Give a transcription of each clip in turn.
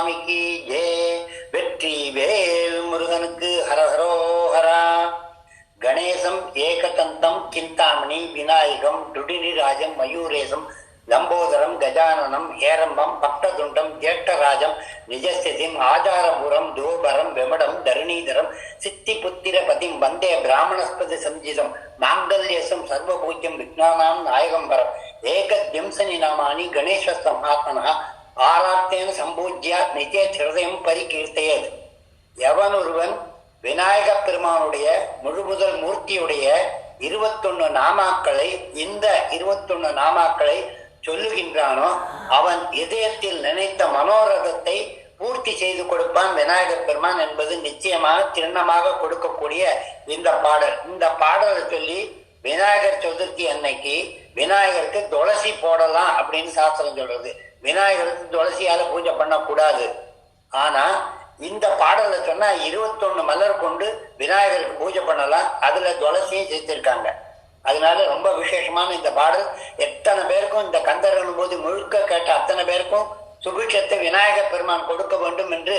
சுவாமிக்கு ஜே. வெற்றி வேல் முருகனுக்கு ஹரஹரோஹரா கணேசம் ஏகதந்தம் சிந்தாமணி விநாயகம் டுடினிராஜம் மயூரேசம் லம்போதரம் கஜானனம் ஏரம்பம் பக்ததுண்டம் ஜேஷ்டராஜம் நிஜஸ்திதிம் ஆதாரபுரம் தூபரம் வெமடம் தருணீதரம் சித்தி புத்திர பதிம் வந்தே பிராமணஸ்பதி சஞ்சிதம் மாங்கல்யசம் சர்வபூஜ்யம் விக்னானாம் நாயகம்பரம் ஏகத்யம்சனி நாமானி கணேசஸ்தம் ஆத்மனா ஆராத்தேன் சம்பூஜ்ய நித்திய ஹிருதயம் பரிகீர்த்தையது. எவன் ஒருவன் விநாயக பெருமானுடைய முழுமுதல் மூர்த்தியுடைய இருபத்தொன்னு நாமாக்களை இந்த இருபத்தொன்னு நாமாக்களை சொல்லுகின்றானோ அவன் இதயத்தில் நினைத்த மனோரதத்தை பூர்த்தி செய்து கொடுப்பான் விநாயகர் பெருமான் என்பது நிச்சயமாக சின்னமாக கொடுக்கக்கூடிய இந்த பாடல். இந்த பாடலை சொல்லி விநாயகர் சதுர்த்தி அன்னைக்கு விநாயகருக்கு துளசி போடலாம் அப்படின்னு சாஸ்திரம் சொல்றது. விநாயகருக்கு துளசியால பூஜை பண்ணக்கூடாது. ஆனா இந்த பாடலை சொன்னா இருபத்தொன்னு மலர் கொண்டு விநாயகருக்கு பூஜை பண்ணலாம். அதுல துளசியும் சேர்த்திருக்காங்க. அதனால ரொம்ப விசேஷமான இந்த பாடல். எத்தனை பேருக்கும் இந்த கந்தர்கள் போது முழுக்க கேட்ட அத்தனை பேருக்கும் சுபிட்சத்தை விநாயகர் பெருமான் கொடுக்க வேண்டும் என்று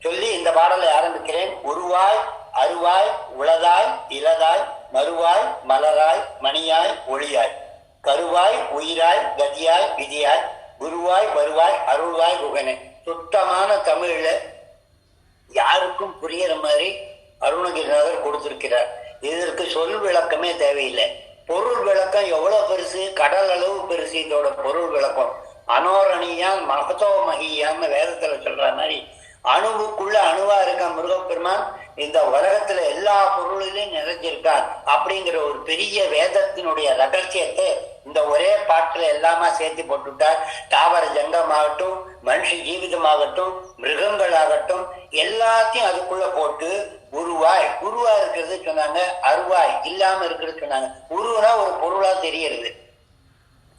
சொல்லி இந்த பாடலை ஆரம்பிக்கிறேன். உருவாய் அருவாய் உளதாய் இலதாய் மறுவாய் மலராய் மணியாய் ஒளியாய். கருவாய் உயிராய் கதியாய் விதியாய். குருவாய் வருவாய் அருள்வாய் குகனே சுத்தமான தமிழ்ல யாருக்கும் புரியற மாதிரி அருணகிரிநாதர் கொடுத்திருக்கிறார். இதற்கு சொல் விளக்கமே தேவையில்லை. பொருள் விளக்கம் எவ்வளவு பெருசு? கடல் அளவு பெருசு இதோட பொருள் விளக்கம். அனோரணியான் மகத்தோ மகியான்னு வேதத்துல சொல்ற மாதிரி அணுவுக்குள்ள அணுவா இருக்க முருகப்பெருமான் இந்த உலகத்துல எல்லா பொருளிலும் நிறைஞ்சிருக்கான் அப்படிங்கிற ஒரு பெரிய வேதத்தினுடைய ரகசியத்தை இந்த ஒரே பாட்டுல எல்லாமே சேர்த்து போட்டுட்டார் தாவர ஜங்கமாகட்டும் மனுஷ ஜீவிதமாகட்டும் மிருகங்களாகட்டும் எல்லாத்தையும் அதுக்குள்ள போட்டு உருவாய். உருவா இருக்கிறது சொன்னாங்க அருவாய். இல்லாம இருக்கிறது சொன்னாங்க. உருவனா ஒரு பொருளா தெரியறது.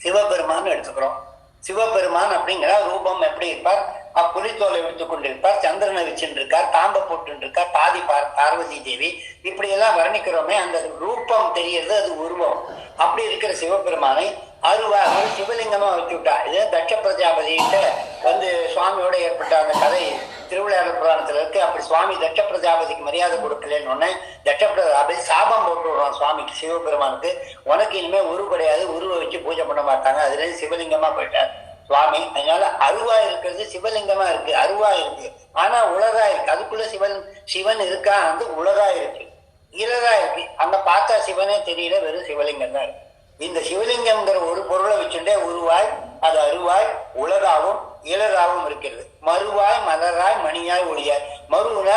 சிவபெருமான்னு எடுத்துக்கிறோம். சிவபெருமான் அப்படிங்கிற ரூபம் எப்படி இருப்பார்? புலித்தோலை எடுத்துக் கொண்டிருப்பார். சந்திரனை வச்சுருக்கார் தாம்ப போட்டுருக்கார் பாதி பார் பார்வதி தேவி. இப்படி எல்லாம் வர்ணிக்கிறோமே அந்த ரூபம் தெரியறது அது உருவம். அப்படி இருக்கிற சிவபெருமானை அருவா ஒரு சிவலிங்கமா வச்சு விட்டா இது தட்ச பிரஜாபதியிட்ட வந்து சுவாமியோட ஏற்பட்ட அந்த கதை திருவிளையாடல் புராணத்துல இருக்கு. அப்படி சுவாமி தட்ச பிரஜாபதிக்கு மரியாதை கொடுக்கலன்னு ஒன்னு தட்ச பிரஜாபதி சாபம் போட்டு விடுவான் சுவாமிக்கு சிவபெருமானுக்கு. உனக்கு இனிமே உருவ கிடையாது உருவை வச்சு பூஜை பண்ண மாட்டாங்க. அதுல சிவலிங்கமா போயிட்டார். சுவாமி. அதனால அருவா இருக்கிறது சிவலிங்கமா இருக்கு. அருவா இருக்கு. ஆனா உலகா இருக்கு. அதுக்குள்ள சிவன் சிவன் இருக்கா? வந்து உலகா இருக்கு. இலகா இருக்கு. அங்க பார்த்தா சிவனே தெரியல. வெறும் சிவலிங்கம் தான் இருக்கு. இந்த சிவலிங்கம்ங்கிற ஒரு பொருளை வச்சுட்டே உருவாய் அது அருவாய் உலகாவும் இலகாவும் இருக்கிறது. மறுவாய் மலராய் மணியாய் ஒளியாய். மறுனா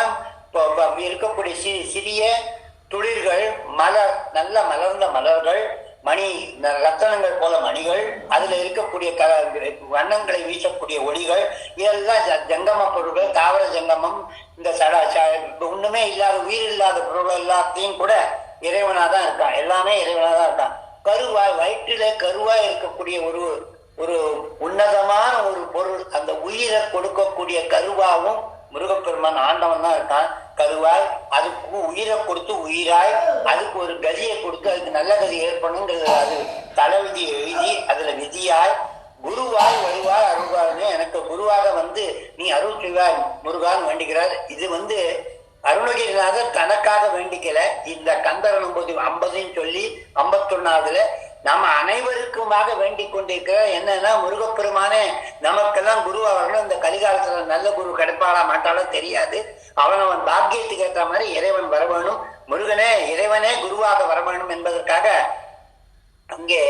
இப்போ- இருக்கக்கூடிய சிறிய துளிர்கள் மலர் நல்ல மலர்ந்த மலர்கள் மணி ரத்தனங்கள் போல மணிகள் அதுல இருக்கக்கூடிய க வண்ணங்களை வீசக்கூடிய ஒளிகள் இதெல்லாம் ஜ- ஜங்கம பொருட்கள் தாவர ஜங்கமம் இந்த சட ச- ஒண்ணுமே இல்லாத உயிர் இல்லாத பொருள் எல்லாத்தையும் கூட இறைவனா தான் இருக்கான். எல்லாமே இறைவனா தான் இருக்கான். கருவாய் வயிற்றிலே கருவாய் இருக்கக்கூடிய ஒரு ஒரு உன்னதமான ஒரு பொருள் அந்த உயிரை கொடுக்கக்கூடிய கருவாவும் முருகப்பெருமான் ஆண்டவன் தான் இருக்கான். கருவாய் அதுக்கு உயிரை கொடுத்து உயிராய் அதுக்கு ஒரு கதியை கொடுத்து அதுக்கு நல்ல கதி ஏற்படணுங்கிறது அது தலைவிதி எழுதி அதுல விதியாய் குருவாய் வருவாய் அருள்வாய்னு எனக்கு குருவாக வந்து நீ அருள் செய்வாய் முருகான்னு வேண்டிக்கிறார். இது வந்து அருணகிரிநாதர் தனக்காக வேண்டிக்கல. இந்த கந்தரன் ஒன்பது ஐம்பதுன்னு சொல்லி ஐம்பத்தொன்னாவதுல நம்ம அனைவருக்குமாக வேண்டிக் கொண்டிருக்கிற என்னன்னா முருகப்பெருமானே நமக்கெல்லாம் குருவா வரணும். இந்த கலிகாலத்துல நல்ல குரு கிடைப்பாளா மாட்டாலும் தெரியாது. அவன் அவன் பாக்கியத்துக்கு ஏற்ற மாதிரி இறைவன் வர வேணும் முருகனே இறைவனே குருவாக வர வேணும் என்பதற்காக அங்கே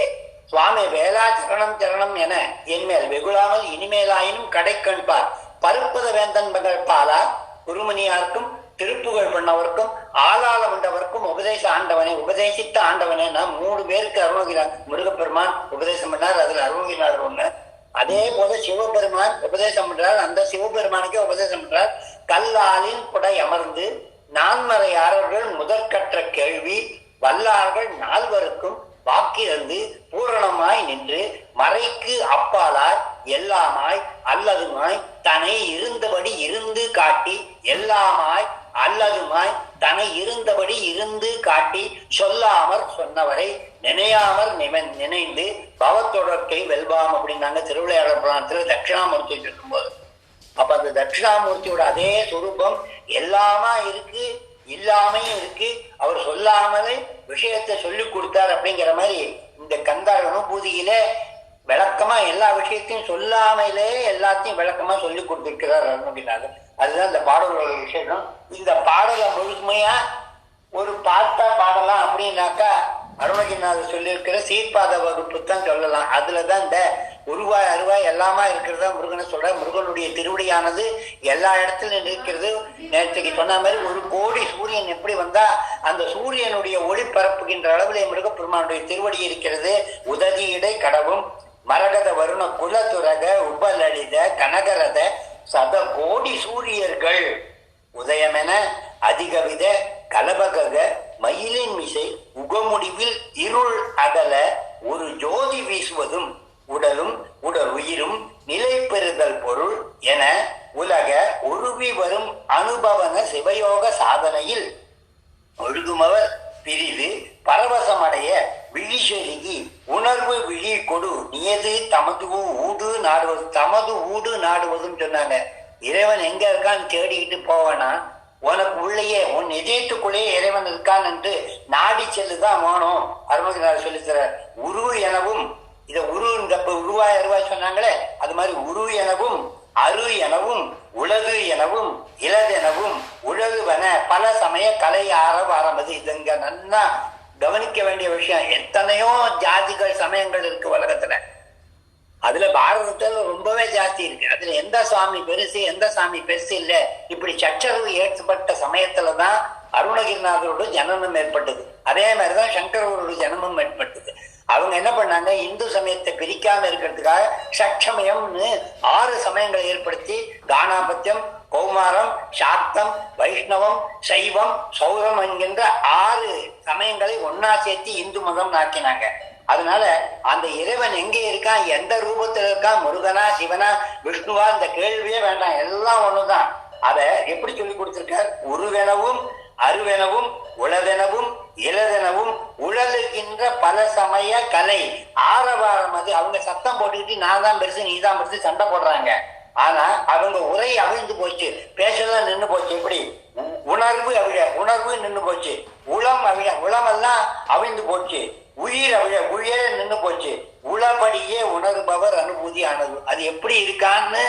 சுவாமி வேளா சரணம் சரணம் என என்மேல் வெகுளாமல் இனிமேலாயினும் கடை கண்பார் பருப்பத வேந்தன் மகள் பாலா குருமணியாருக்கும் திருப்புகழ் பண்ணவருக்கும் ஆளாள மண்டவருக்கும் உபதேச ஆண்டவனே உபதேசித்த ஆண்டவனே நான் மூணு பேருக்கு அருணகிரா முருகப்பெருமான் உபதேசம் பண்ணார். அதுல அருணகிரிநாதர் ஒண்ணு. அதே போல சிவபெருமான் உபதேசம் பண்றார். அந்த சிவபெருமானுக்கே உபதேசம் பண்றார். கல்லாலின் புடை அமர்ந்து நான்மறையாரர்கள் முதற்கற்ற கேள்வி வல்லார்கள் நால்வருக்கும் வாக்கிலிருந்து பூரணமாய் நின்று மறைக்கு அப்பாலார் எல்லாமாய் அல்லதுமாய் தன்னை இருந்தபடி இருந்து காட்டி எல்லாமாய் அல்லதுமாய் தன்னை இருந்தபடி இருந்து காட்டி சொல்லாமற் சொன்னவரை நினையாமற் நிம- நினைந்து பவத்தொடர்க்கை வெல்வாம் அப்படின்னாங்க திருவிளையாடல் புராணத்துல தட்சிணாமூர்த்தி இருக்கும்போது அப்ப அந்த தட்சிணாமூர்த்தியோட அதே சுரூபம் எல்லாமா இருக்கு இல்லாமையும் இருக்கு. அவர் சொல்லாமலே விஷயத்தை சொல்லி கொடுத்தார் அப்படிங்கிற மாதிரி இந்த கந்தாரணு பூதியில விளக்கமா எல்லா விஷயத்தையும் சொல்லாமலே எல்லாத்தையும் விளக்கமா சொல்லி கொடுத்திருக்கிறார் அருணகிரிநாதர். அதுதான் இந்த பாடல்களோட விஷயம் இந்த பாடலை முழுமையா ஒரு பாட்டா பாடலாம் அப்படின்னாக்கா அருணகிரிநாதர் சொல்லியிருக்கிற சீர்பாத வகுப்பு தான் சொல்லலாம். அதுலதான் இந்த உருவாய் அருவாய் எல்லாமா இருக்கிறதா முருகனை சொல்ற. முருகனுடைய திருவடியானது எல்லா இடத்துலயும் இருக்கிறது. நேற்றுக்கு சொன்ன மாதிரி ஒரு கோடி சூரியன் எப்படி வந்தா அந்த சூரியனுடைய ஒளி பரப்புகின்ற அளவிலே முருகப்பெருமானுடைய திருவடி இருக்கிறது. உதவியிடை கடவும் மரகத வருண குலதுரக உபலலித கனகரத சத கோடி சூரியர்கள். உதயமென அதிகவித கலபகக மயிலின் மிசை உகமுடிவில் இருள் அகல ஒரு ஜோதி வீசுவதும் உடலும் உடல் உயிரும் நிலை பெறுதல் பொருள் என உலக உருவி வரும் அனுபவன சிவயோக சாதனையில் ஒழுகுமவர் பிரிது பரவசமடைய விழி செருகி உணர்வு விழி கொடு நியது தமது ஊடு நாடுவது தமது ஊடு நாடுவதுன்னு சொன்னாங்க. இறைவன் எங்க இருக்கான்னு தேடிக்கிட்டு போவனா? உனக்கு உள்ளேயே உன் இதயத்துக்குள்ளேயே இறைவன் இருக்கான் என்று நாடி செல்லுதான் வேணும் அருமகினார் சொல்லித்தர உரு எனவும் இத உரு உருவாய் அருவாய் சொன்னாங்களே அது மாதிரி உரு எனவும் அரு எனவும் உலகு எனவும் இலதெனவும் உழகுவன பல சமய கலை ஆரவாரமது இதுங்க நல்லா கவனிக்க வேண்டிய விஷயம் எத்தனையோ ஜாதிகள் சமயங்கள் இருக்கு உலகத்துல. அதுல பாரதத்துல ரொம்பவே ஜாஸ்தி இருக்கு. அதுல எந்த சாமி பெருசு எந்த சாமி பெருசு இல்ல. இப்படி சச்சரவு ஏற்பட்ட சமயத்துலதான் அருணகிரிநாதரோட ஜனனம் ஏற்பட்டது. அதே மாதிரிதான் சங்கரவரோட ஜனமும் ஏற்பட்டது. அவங்க என்ன பண்ணாங்க? இந்து சமயத்தை பிரிக்காம இருக்கிறதுக்காக சட்சமயம்னு ஆறு சமயங்களை ஏற்படுத்தி கானாபத்தியம் கௌமாரம் சாக்தம் வைஷ்ணவம் சைவம் சௌரம் என்கின்ற ஆறு சமயங்களை ஒன்னா சேர்த்து இந்து மதம் ஆக்கினாங்க. அதனால அந்த இறைவன் எங்கே இருக்கான்? எந்த ரூபத்துல இருக்கான்? முருகனா சிவனா விஷ்ணுவா? இந்த கேள்வியே வேண்டாம். எல்லாம் ஒண்ணுதான். அத எப்படி சொல்லி கொடுத்திருக்கார்? உருவெனவும் அருவெனவும் உளதெனவும் இளதெனவும் உழலுகின்ற பல சமய கலை. ஆரவாரம் அது. அவங்க சத்தம் போட்டுக்கிட்டு நான் தான் பெருசு நீ தான் பெருசு சண்டை போடுறாங்க. ஆனா அவங்க உரை அவிழ்ந்து போச்சு. பேசலாம் நின்று போச்சு. எப்படி? உ- உணர்வு அவிழ உணர்வு நின்று போச்சு. உளம் அவிழ உளமெல்லாம் அவிழ்ந்து போச்சு. உயிர் அவிழ உயிர நின்று போச்சு. உளபடியே உணர்பவர் அனுபூதி ஆனது. அது எப்படி இருக்கான்னு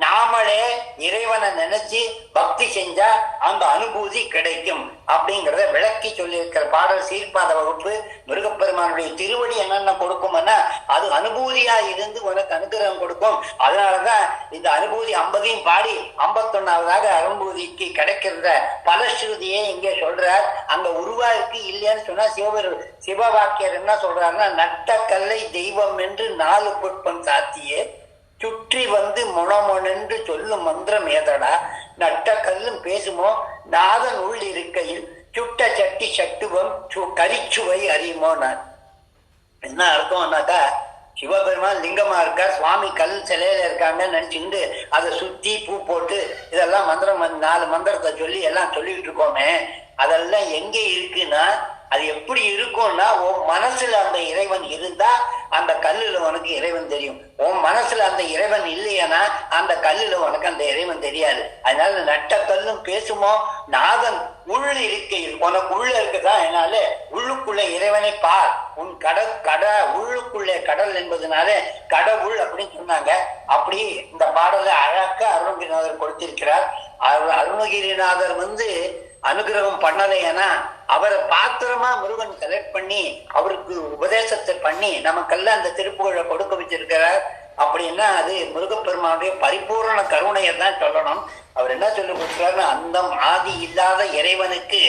நாமளே இறைவனை நினைச்சு பக்தி செஞ்சா அந்த அனுபூதி கிடைக்கும் அப்படிங்கிறத விளக்கி சொல்லியிருக்கிற பாடல் சீர்பாத வகுப்பு முருகப்பெருமானுடைய திருவடி என்னென்ன கொடுக்கும்னா அது அனுபூதியா இருந்து உனக்கு அனுகிரகம் கொடுக்கும். அதனாலதான் இந்த அனுபூதி ஐம்பதையும் பாடி ஐம்பத்தொன்னாவதாக அனுபூதிக்கு கிடைக்கிற பலஸ்ருதியை இங்கே சொல்றார். அங்க உருவா இருக்கு இல்லையான்னு சொன்னா சிவபெரு சிவவாக்கியர் என்ன சொல்றாருன்னா நட்ட கல்லை தெய்வம் என்று நாலு புட்பம் சாத்தியே சுற்றி வந்து முணமுணென்று சொல்லும் மந்திரம் ஏதடா நட்ட கல்லும் பேசுமோ? நாதன் உள் இருக்கையில் சுட்ட சட்டி சட்டுவம் சு- கரிச்சுவை அறியுமோ நான்? என்ன அர்த்தம்னாக்கா சிவபெருமான் லிங்கமா இருக்கார் சுவாமி கல் சிலையில இருக்காங்கன்னு நினைச்சுட்டு அதை சுத்தி பூ போட்டு இதெல்லாம் மந்திரம் நாலு மந்திரத்தை சொல்லி எல்லாம் சொல்லிட்டு இருக்கோமே. அதெல்லாம் எங்க இருக்குன்னா அது எப்படி இருக்கும்னா உன் மனசுல அந்த இறைவன் இருந்தா அந்த கல்லுல உனக்கு இறைவன் தெரியும். உன் மனசுல அந்த இறைவன் இல்லையானா அந்த கல்லுல உனக்கு அந்த இறைவன் தெரியாது. அதனால நட்ட கல்லும் பேசுமோ? நாதன் உள் இருக்கையில் உனக்கு உள்ள இருக்குதா? அதனால உள்ளுக்குள்ள இறைவனை பார் உன் கட கட உள்ளுக்குள்ளே கடல் என்பதனால கடவுள் அப்படின்னு சொன்னாங்க. அப்படி இந்த பாடலை அழக்க அருணகிரிநாதர் கொடுத்திருக்கிறார். அரு- அருணகிரிநாதர் வந்து அனுகிரகம் பண்ணலைன்னா அவரை பாத்திரமா முருகன் கலெக்ட் பண்ணி அவருக்கு உபதேசத்தை பண்ணி நமக்கெல்லாம் அந்த திருப்புகழை கொடுக்க வச்சிருக்கிறார். அப்படின்னா அது முருகப்பெருமானுடைய பரிபூரண கருணையை தான் சொல்லணும். அவர் என்ன சொல்லி கொடுக்குறாரு அந்தம் ஆதி இல்லாத இறைவனுக்கு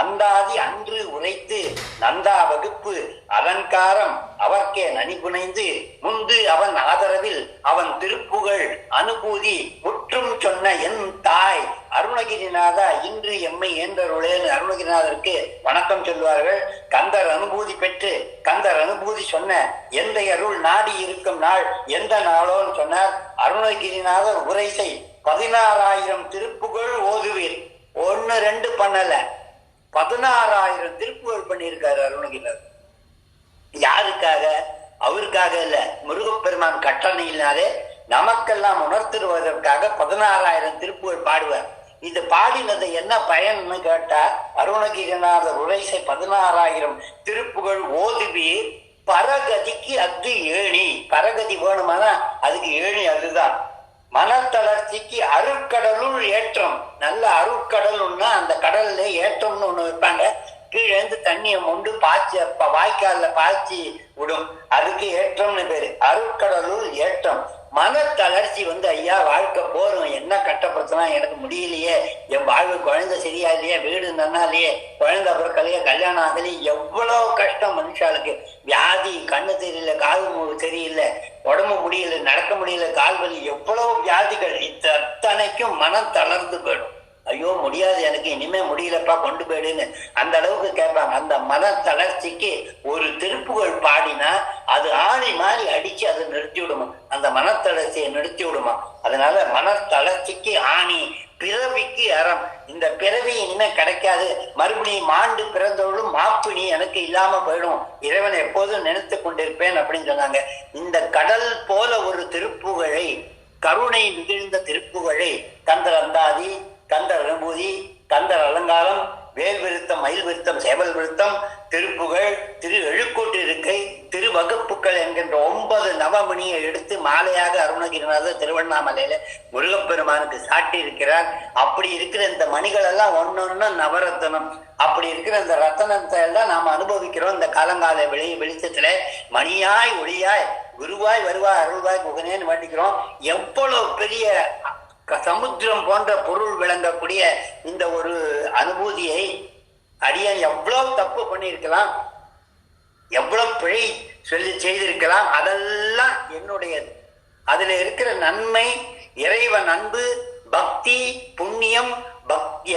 அந்தாதி அன்று உரைத்து நந்தா வகுப்பு அலங்காரம் அவர்க்கே நனிபுனைந்து முந்து அவன் ஆதரவில் அவன் திருப்புகழ் அனுபூதி முற்றும் சொன்ன என் தாய் அருணகிரிநாதா இன்று எம்மை ஏந்தருளேன்னு அருணகிரிநாதருக்கு வணக்கம் சொல்வார்கள். கந்தர் அனுபூதி பெற்று கந்தர் அனுபூதி சொன்ன எந்த அருள் நாடி இருக்கும் நாள் எந்த நாளோன்னு சொன்னார். அருணகிரிநாதர் உரைசை பதினாறாயிரம் திருப்புகழ் ஓதுவீர். ஒன்னு ரெண்டு பண்ணல. பதினாறாயிரம் திருப்புகழ் பண்ணியிருக்காரு அருணகிரிநாதர். யாருக்காக? அவருக்காக இல்ல. முருகப்பெருமான் கட்டணையினாலே நமக்கெல்லாம் உணர்த்திடுவதற்காக பதினாறாயிரம் திருப்புகள் பாடுவார். இது பாடினது என்ன பயன்னு கேட்டா அருணகிரிநாதர் உரைசை பதினாறாயிரம் திருப்புகழ் ஓதுவீர் பரகதிக்கு அஃது ஏணி. பரகதி வேணுமானா அதுக்கு ஏணி அதுதான். மனத்தளர்ச்சிக்கு அருட்கடலுள் ஏற்றம். நல்ல அருட்கடலுன்னா அந்த கடல்ல ஏற்றம்னு ஒண்ணு வைப்பாங்க. கீழே இருந்து தண்ணியை மொண்டு பாய்ச்சி வாய்க்கால பாய்ச்சி விடும். அதுக்கு ஏற்றம்னு பேரு. அருட்கடலுள் ஏற்றம். மன தளர்ச்சி வந்து ஐயா வாழ்க்கை போறோம் என்ன கட்டப்படுத்தினா எனக்கு முடியலையே. என் வாழ்வு குழந்தை சரியா இல்லையே வீடு நன்னா இல்லையே குழந்தை பிறக்கலையே. கல்யாணம் ஆகலையே. எவ்வளோ கஷ்டம் மனுஷாளுக்கு. வியாதி கண்ணு தெரியல காது தெரியல சரியில்லை உடம்பு முடியல நடக்க முடியல கால் வலி எவ்வளவு வியாதிகள் இத்தனைக்கும் மனம் தளர்ந்து போயிடும். ஐயோ முடியாது எனக்கு இனிமே முடியலப்பா கொண்டு போயிடுன்னு. அந்த அளவுக்கு கேட்பாங்க. அந்த மன தளர்ச்சிக்கு ஒரு திருப்புகழ் பாடினா அது ஆணி மாதிரி அடிச்சு அதை நிறுத்தி விடுமா? அந்த மனத்தளர்ச்சியை நிறுத்தி விடுமா? அதனால மனத்தளர்ச்சிக்கு ஆணி பிறவிக்கு அறம். இந்த பிறவி இனிமே கிடைக்காது. மறுபடியும் ஆண்டு பிறந்தவளும் மாப்பிணி எனக்கு இல்லாம போயிடும். இறைவனை எப்போதும் நினைத்து கொண்டிருப்பேன் அப்படின்னு சொன்னாங்க. இந்த கடல் போல ஒரு திருப்புகழை கருணை மிகுந்த திருப்புகழை கந்தர் அந்தாதி கந்தர் அனுபூதி கந்தர் அலங்காரம் வேல் விருத்தம் மயில் விருத்தம் சேவல் விருத்தம் திருப்புகழ் திரு எழுக்கூட்டு இருக்கை திருவகுப்புகள் என்கின்ற ஒன்பது நவமணியை எடுத்து மாலையாக அருணகிரிநாதர் திருவண்ணாமலையில முருகப்பெருமானுக்கு சாட்டி இருக்கிறார் அப்படி இருக்கிற இந்த மணிகள் எல்லாம் ஒன்னொன்னு நவரத்தனம். அப்படி இருக்கிற இந்த ரத்தனத்தை எல்லாம் நாம் அனுபவிக்கிறோம் இந்த காலங்கால வெளி வெளிச்சத்துல. மணியாய் ஒளியாய் குருவாய் வருவாய் அருள்வாய் குகனேன்னு வேண்டிக்கிறோம். எவ்வளவு பெரிய சமுத்திரம் போன்ற பொருள் விளங்கக்கூடிய இந்த ஒரு அனுபூதியை அடியன் எவ்வளவு தப்பு பண்ணியிருக்கலாம் எவ்வளவு பிழை சொல்லி செய்திருக்கலாம் அதெல்லாம் என்னுடையது அதுல இருக்கிற நன்மை இறைவன் அன்பு பக்தி புண்ணியம்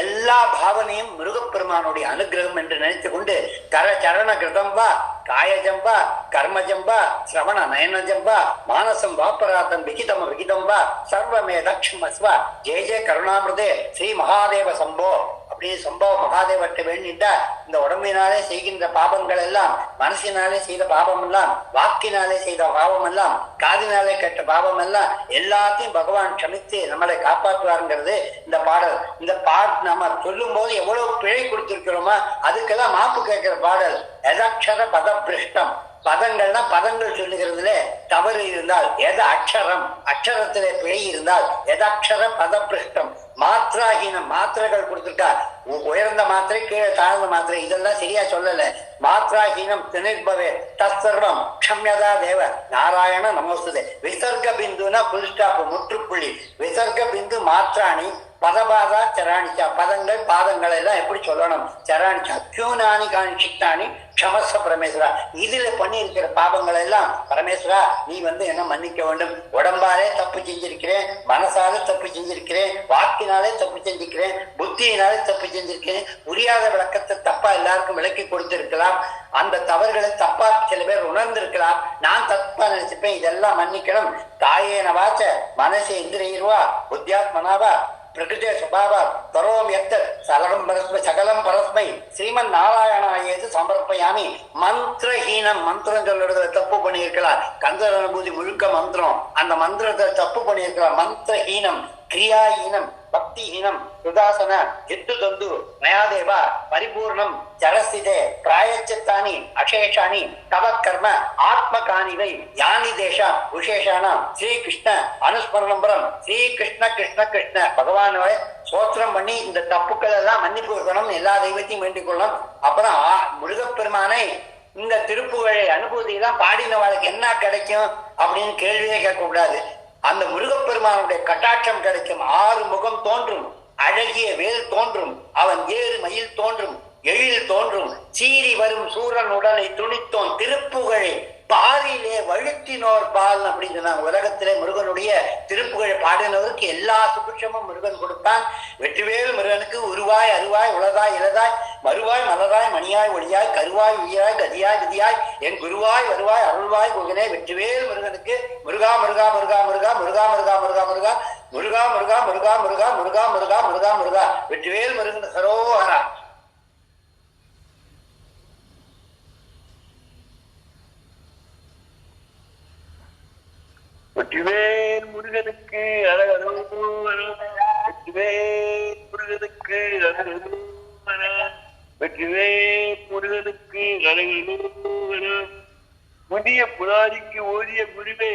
எல்லா பாவனையும் மிருகப்பெருமானுடைய அனுகிரகம் என்று நினைத்து கொண்டு கர சரண கிருதம் வா காயஜம் வா கர்மஜம் வா சிரவண நயனஜம் வா மானசம் வாப்பராதம் விகிதம் விகிதம் வா சர்வமே தக்ஷம் அஸ்வா ஜெய ஜெய கருணாமிருதே ஸ்ரீ மகாதேவ சம்போ. அப்படியே சம்பவ மகாதேவர்கிட்ட வேண்டிட்டா இந்த உடம்பினாலே செய்கின்ற பாபங்கள் எல்லாம் மனசினாலே செய்த பாபம் எல்லாம் வாக்கினாலே செய்த பாவம் எல்லாம் காதினாலே கெட்ட பாவம் எல்லாம் எல்லாத்தையும் பகவான் க்ஷமித்து நம்மளை காப்பாற்றுவாருங்கிறது இந்த பாடல். இந்த பாட் நம்ம சொல்லும் போது எவ்வளவு பிழை கொடுத்திருக்கிறோமோ அதுக்கெல்லாம் மாப்பு கேட்கிற பாடல். எதாட்சர பதபிருஷ்டம் பதங்கள்னா பதங்கள் சொல்லுகிறதுல தவறு இருந்தால் எது அக்ஷரம்? அக்ஷரத்திலே பிழை இருந்தால் எதக்ஷர பதபிருஷ்டம் மாத்ராஹீனம் மாத்திரைகள் கொடுத்துருக்கா. உ- உயர்ந்த மாத்திரை கீழே தாழ்ந்த மாத்திரை இதெல்லாம் சரியா சொல்லல. மாத்திராஹீனம் திணிர்பவே தற்சர்வம் க்ஷம்யதா தேவ. நாராயண நமோஸ்தே விசர்க பிந்துனா புல் ஸ்டாப் முற்றுப்புள்ளி. விசர்க பிந்து மாத்ராணி பதபாதா சராணிச்சா பதங்கள் பாதங்கள் எல்லாம் எப்படி சொல்லணும்? சராணிச்சா கியூனானி காணிச்சிட்டானி க்ஷமஸ்வ பரமேஸ்வரா. இதுல பண்ணி இருக்கிற எல்லாம் பரமேஸ்வரா நீ வந்து என்ன மன்னிக்க வேண்டும்? உடம்பாலே தப்பு செஞ்சிருக்கிறேன் மனசாலே தப்பு செஞ்சிருக்கிறேன் வாக்கினாலே தப்பு செஞ்சிருக்கிறேன் புத்தியினாலே தப்பு செஞ்சிருக்கிறேன் புரியாத விளக்கத்தை தப்பா எல்லாருக்கும் விளக்கி கொடுத்திருக்கலாம். அந்த தவறுகளை தப்பா சில பேர் உணர்ந்திருக்கலாம். நான் தப்பா நினைச்சிருப்பேன் இதெல்லாம் மன்னிக்கணும். காயேன வாச்ச மனசே இந்திரியர்வா புத்தியாத்மனாவா பிரகிருதே சுபாவா கரோம் எத்த சலகம் பரஸ்மை சகலம் பரஸ்மை ஸ்ரீமன் நாராயணாயேது சமர்ப்பயாமி மந்திரஹீனம் மந்திரம் சொல்றதுல தப்பு பண்ணியிருக்கலாம். கந்தர் அனுபூதி முழுக்க மந்திரம். அந்த மந்திரத்தை தப்பு பண்ணியிருக்கலாம். மந்திரஹீனம் கிரியாஹீனம் பக்திஹீனம் சுதாசன ஜித்து தந்து நயாதேவா பரிபூர்ணம் ஜரசிதே பிராயச்சத்தானி அசேஷானி தவ கர்ம ஆத்மகானிவை யானி தேஷா விசேஷானாம். ஸ்ரீகிருஷ்ண அனுஸ்மரணம்பரம். ஸ்ரீகிருஷ்ண கிருஷ்ண கிருஷ்ண. பகவானோட சோத்திரம் பண்ணி இந்த தப்புக்கள் எல்லாம் மன்னிப்பு கொடுக்கணும். எல்லா தெய்வத்தையும் வேண்டிக் கொள்ளணும். அப்புறம் ஆ- முருகப்பெருமானை இந்த திருப்புகழை அனுபூதியெல்லாம் பாடினவாளுக்கு என்ன கிடைக்கும் அப்படின்னு கேள்வியே கேட்கக்கூடாது. அந்த முருகப்பெருமானுடைய கட்டாட்சம் கிடைக்கும். ஆறு முகம் தோன்றும். அழகிய வேல் தோன்றும். அவன் ஏறு மயில் தோன்றும். எழில் தோன்றும். சீறி வரும் சூரன் உடலை துணித்தோன் திருப்புகழே. பாரிலே வழுத்தினோர் பால் அப்படின்னு சொன்னாங்க உலகத்திலே முருகனுடைய திருப்புகழ் பாடினவருக்கு எல்லா சுபிட்சமும் முருகன் கொடுத்தான் வெற்றிவேல் முருகனுக்கு உருவாய் அருவாய் உளதாய் இளதாய் மறுவாய் மலராய் மணியாய் ஒளியாய் கருவாய் உயிராய் கதியாய் விதியாய் என் குருவாய் வருவாய் அருள்வாய் குகனே வெற்றிவேல் முருகனுக்கு முருகா முருகா முருகா முருகா முருகா முருகா முருகா முருகா முருகா முருகா முருகா முருகா முருகா முருகா முருகா முருகா வெற்றிவேல் முருகன் சரோஹரா வெற்றிவேல் புரிதலுக்கு புதிய புராரிக்கு ஓதிய குருவே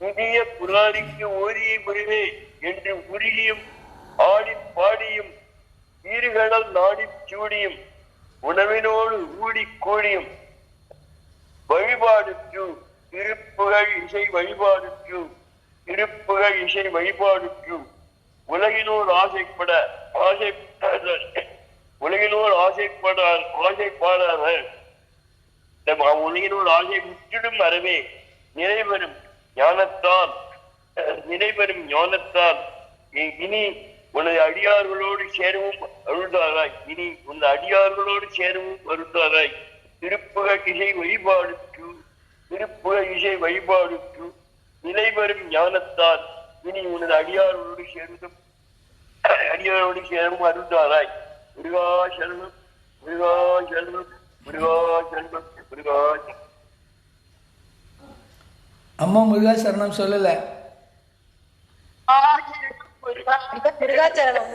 புதிய புராரிக்கு ஓதிய குருவே என்று உருகியும் ஆடி பாடியும் ஈறுகடல் நாடி சூடியும் உணவினோடு ஊடி கூடியும் வழிபாடுற்று திருப்புகழ் இசை வழிபாடுற்று திருப்புகழ் இசை வழிபாடுற்று உலகினோர் ஆசைப்பட ஆசைப்பட உலகினோர் ஆசைப்படார் ஆசைப்பாடார்கள் நம் உலகினோர் ஆசை முற்றிடும் அறவே. நிறைவரும் ஞானத்தான் நிறைவரும் ஞானத்தான் இனி உனது அடியார்களோடு சேரவும் அருள்தாராய் இனி உனது அடியார்களோடு சேரவும் அருள்தாராய் திருப்புக இசை வழிபாடுக்கு திருப்புக இசை வழிபாடுக்கு நிலைவரும் ஞானத்தால் இனி உனது அடியார்களோடு சேர்ந்தும் அடியாரோடு சேரவும் அருள்தாராய் முருகா செல்வம் முருகா செல்வம் அம்மா முருகா சரணம் சொல்லல முருகா சரணம்.